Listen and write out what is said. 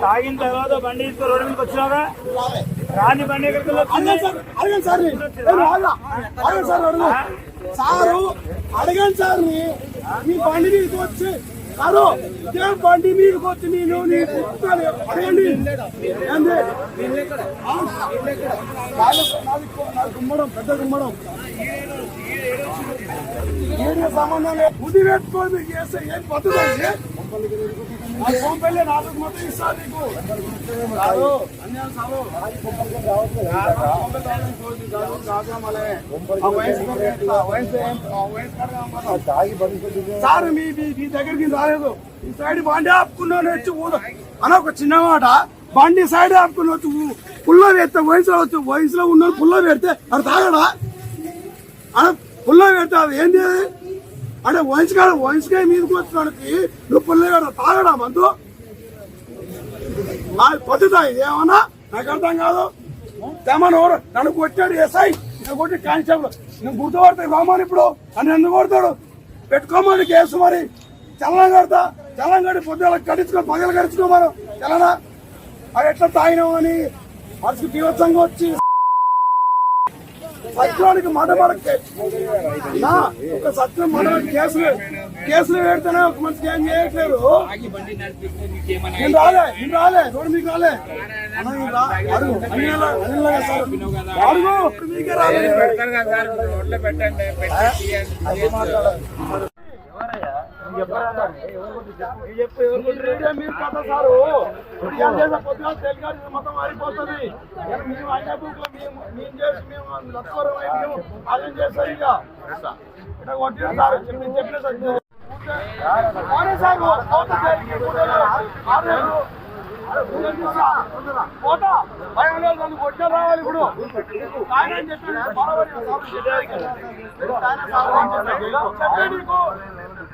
తాగిన తర్వాత బండి రోడ్డు మీదకి వచ్చినావుగా రాని బండి ఎక్కడికి అడగండి సార్ అడగండి సార్ సారు అడగండి సార్ మీ బండి మీదకి వచ్చి సారు ఇదే బండి మీదకి వచ్చి నేను నీ పుస్తకాలు అడగండి గుమ్మడం పెద్ద గుమ్మడం ఏరియా సంబంధం లేదు బుద్ధి చేస్తే ఏం పద్ధతి అండి? నాలుగు మొత్తం ఇస్తా నీకు సారు అన్యాయం సార్ మీ మీ దగ్గరికి రాలేదు. ఈ సైడ్ బండి ఆపుకున్నాను వచ్చి అని ఒక చిన్న మాట. బండి సైడ్ ఆపుకుని వచ్చి ఊ- పుల్ల పెడితే వయసులో వచ్చి వయసులో ఉన్న పుల్ల పెడితే అది తాగడా? అని పుల్ల పెడితే అది ఏంటి అంటే వంశకాయ వంశకాయ మీదకి వచ్చినానికి నువ్వు పుల్ల తాగడా మందు? అది పద్ధతి ఇది ఏమన్నా నాకు అర్థం కాదు. తెమను నన్ను కొట్టాడు ఎస్ఐ. నేను కొట్టి కానిస్టేబుల్. నువ్వు గుర్తుపడతాయి రామాని ఇప్పుడు. అని ఎందుకు కొడతాడు? పెట్టుకోమని కేసు మరి. చల్లం కడతా చల్లం కడి పొద్దుగా కడించుకో పగలు కడుచుకో మనం చల్లనా? అది ఎట్లా తాగినామని మనసుకు తీవ్రంగా వచ్చి సత్యానికి మాట నా ఒక సత్యం మాట కేసులు కేసులు పెడితేనే ఒక మనిషికి ఏం చేయట్లేదు. నేను రాలే నేను రాలే రోడ్డు మీకు రాలే. అడుగు. అడుగు. మీకే రాలే. మీరు కదా సారు చేసే తెలుగు మొత్తం మారిపోతుంది మేము అన్ని బుక్లో మేము మేము చేసి మేము అయి మేము అదేం చేస్తాం ఇక ఇట్లా కొట్టిన సార్ చెప్పిన సార్ సార్ కోట భయం లేదు నన్ను రావాలి ఇప్పుడు ఆయన చెప్పాడు చెప్పాడు. నీకు